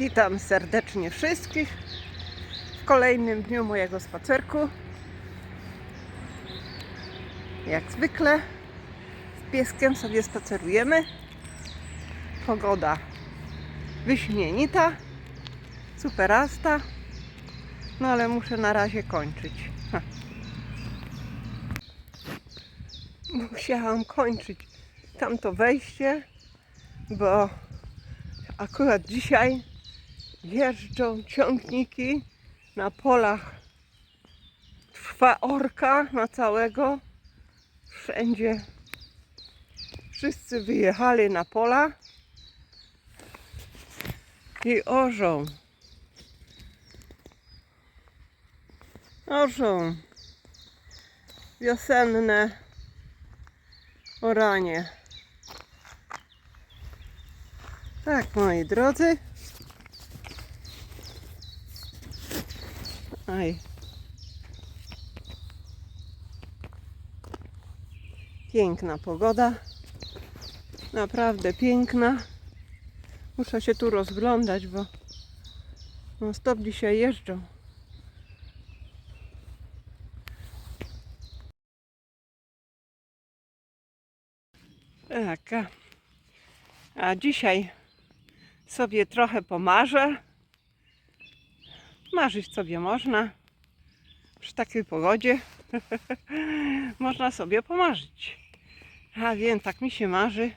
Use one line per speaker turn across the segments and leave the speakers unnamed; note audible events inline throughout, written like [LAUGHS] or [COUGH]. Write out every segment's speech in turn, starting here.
Witam serdecznie wszystkich w kolejnym dniu mojego spacerku. Jak zwykle z pieskiem sobie spacerujemy. Pogoda wyśmienita, superasta. No ale muszę na razie kończyć. Ha. Musiałam kończyć tamto wejście, bo akurat dzisiaj jeżdżą ciągniki na polach. Trwa orka na całego. Wszędzie wszyscy wyjechali na pola i orzą. Orzą. Wiosenne oranie. Tak, moi drodzy. Aj. Piękna pogoda. Naprawdę piękna. Muszę się tu rozglądać, bo no stop dzisiaj jeżdżą. Tak. a- A dzisiaj sobie trochę pomarzę. Marzyć sobie można. Przy takiej pogodzie [LAUGHS] można sobie pomarzyć. A więc tak mi się marzy.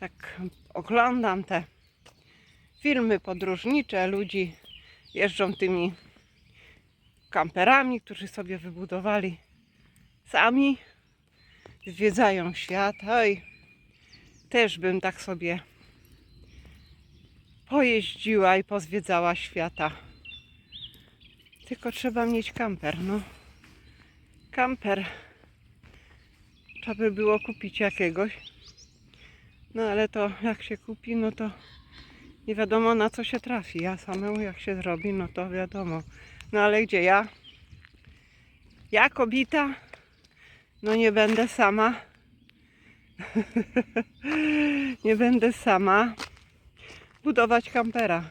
Tak oglądam te filmy podróżnicze. Ludzi jeżdżą tymi kamperami, którzy sobie wybudowali sami. Zwiedzają świat. Oj, też bym tak sobie pojeździła i pozwiedzała świata. Tylko trzeba mieć kamper, no. Kamper. Trzeba by było kupić jakiegoś. No ale to jak się kupi, no to nie wiadomo na co się trafi. Ja samemu jak się zrobi, no to wiadomo. No ale gdzie ja? Ja kobita? No nie będę sama. [LAUGHS] nie będę sama budować kampera.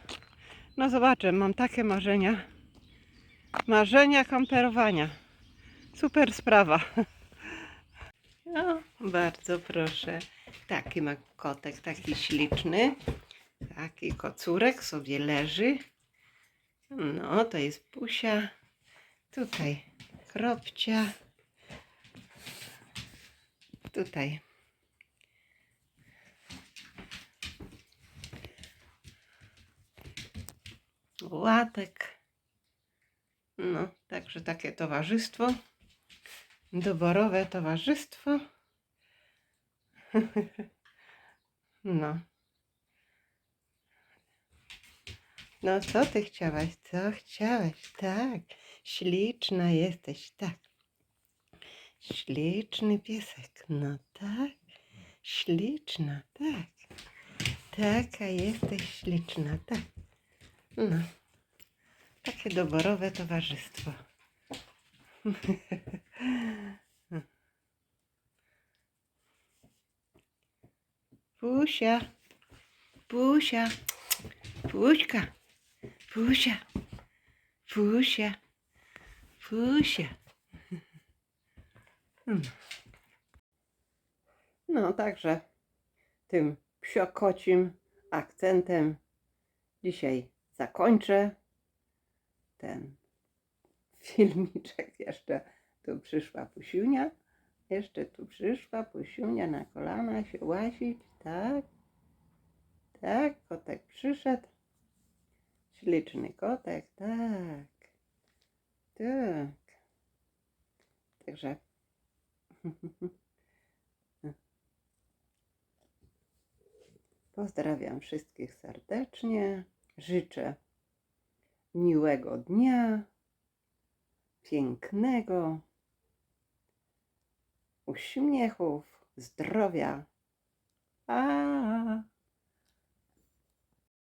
No zobaczę, mam takie marzenia. Marzenia kamperowania. Super sprawa. No, bardzo proszę. Taki ma kotek, taki śliczny. Taki kocurek sobie leży. No, to jest pusia. Tutaj kropcia. Tutaj łatek. No, także takie towarzystwo. Doborowe towarzystwo. [LAUGHS] No. No, co ty chciałaś? Co chciałaś? Tak. Śliczna jesteś, tak. Śliczny piesek. No tak. Śliczna, tak. Taka jesteś śliczna, tak. No. Takie doborowe towarzystwo. Pusia, Pusia, Puśka, Pusia, Pusia, Pusia. No, także tym psiokocim akcentem dzisiaj zakończę ten filmiczek. [LAUGHS] Jeszcze tu przyszła Pusiunia. Jeszcze tu przyszła Pusiunia na kolana się łasić. Tak. Tak, kotek przyszedł. Śliczny kotek, tak. Tak. Także [LAUGHS] Pozdrawiam wszystkich serdecznie. Życzę miłego dnia, pięknego, uśmiechów, zdrowia. A.